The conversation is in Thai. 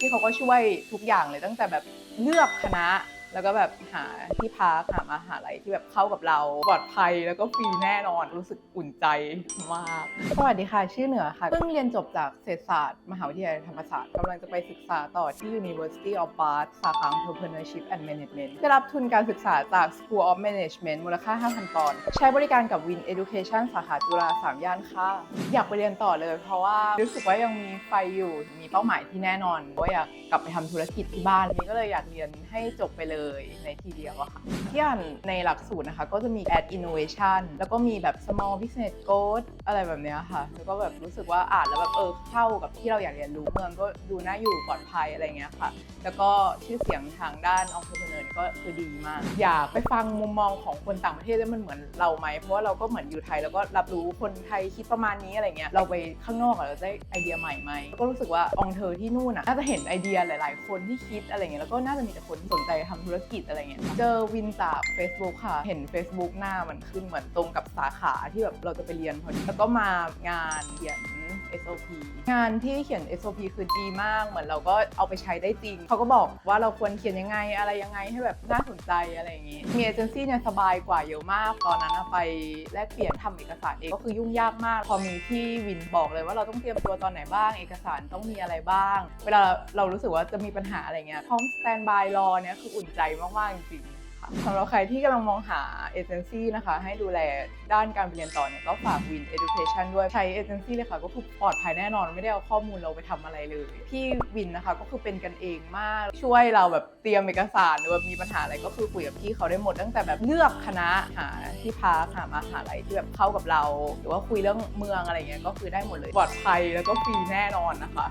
ที่เขาก็ช่วยทุกอย่างเลยตั้งแต่แบบเลือกคณะ แล้วก็แบบหาที่พักหามหาลัยที่แบบเข้ากับเราปลอดภัยแล้วก็ฟรีแน่นอนรู้สึกอุ่นใจมาก สวัสดีค่ะ ชื่อเหนือค่ะเพิ่งเรียนจบจากเศรษฐศาสตร์ มหาวิทยาลัยธรรมศาสตร์กำลังจะไปศึกษาต่อที่ University of Bath สาขา Entrepreneurship and Management ได้รับทุนการศึกษาจาก School of Management มูลค่า 5,000ปอนด์ใช้บริการกับ Win Education สาขาจุฬา3ย่านค่ะ อยากไปเรียนต่อเลย เพราะว่ารู้สึกว่ายังมีไฟอยู่มีเป้าหมายที่แน่นอนว่าอยากกลับไปทำธุรกิจที่บ้านนี้ก็เลยอยากเรียนให้จบไปเลยในทีเดียวอะค่ะที่อ่านในหลักสูตรนะคะ ก็จะมี Ad Innovation แล้วก็มีแบบ Small Business Growth อะไรแบบเนี้ยค่ะ แล้วก็แบบรู้สึกว่าอ่านแล้วแบบเออเข้ากับที่เราอยากเรียนรู้เมืองก็ดูน่าอยู่ปลอดภัยอะไรเงี้ยค่ะ แล้วก็ชื่อเสียงทางด้าน entrepreneur ก็คือดีมาก อยากไปฟังมุมมองของคนต่างประเทศว่ามันเหมือนเราไหมเพราะว่าเราก็เหมือนอยู่ไทยแล้วก็รับรู้คนไทยคิดประมาณนี้อะไรเงี้ยเราไปข้างนอกอะเราได้ไอเดียใหม่ไหมก็รู้สึกว่าองเธอที่นู่นอะน่าจะเห็นไอเดียหลาย ๆ คนที่คิดอะไรเงี้ยแล้วก็น่าจะมีแต่คนสนใจทำธุรกิจอะไรเงี้ยเจอวินจาก Facebook ค่ะ เห็น Facebook หน้ามันขึ้นเหมือนตรงกับสาขาที่แบบเราจะไปเรียนพอดีแล้วก็มางานเขียน SOP งานที่เขียน SOP คือดีมาก เหมือนเราก็เอาไปใช้ได้จริง เขาก็บอกว่าเราควรเขียนยังไงอะไรยังไงให้แบบน่าสนใจอะไรอย่างงี้ มีเอเจนซี่เนี่ยสบายกว่าเยอะมาก ตอนนั้นไปแลกเปลี่ยนทำเอกสารเองก็คือยุ่งยากมาก พอมีที่วินบอกเลยว่าเราต้องเตรียมตัวตอนไหนบ้าง เอกสารต้องมีอะไรบ้าง เวลาเรารู้สึกว่าจะมีปัญหาอะไรเงี้ยพร้อมสแตนบายรอเนี่ยคืออุ่นใจมากๆจริง ค่ะสำหรับใครที่กำลังมองหาเอเจนซี่นะคะ ให้ดูแลด้านการเรียนต่อเนี่ยก็ฝาก Win Education ด้วยใช้เอเจนซี่เลยค่ะ ก็คือปลอดภัยแน่นอนไม่ได้เอาข้อมูลเราไปทำอะไรเลย พี่วินนะคะก็คือเป็นกันเองมากช่วยเราแบบเตรียมเอกสารหรือว่ามีปัญหาอะไรก็คือคุยกับพี่เขาได้หมด ตั้งแต่แบบเลือกคณะหาที่พักหามหาลัยที่แบบเข้ากับเรา หรือว่าคุยเรื่องเมืองอะไรเงี้ยก็คือได้หมดเลยปลอดภัยแล้วก็ฟรีแน่นอนนะคะ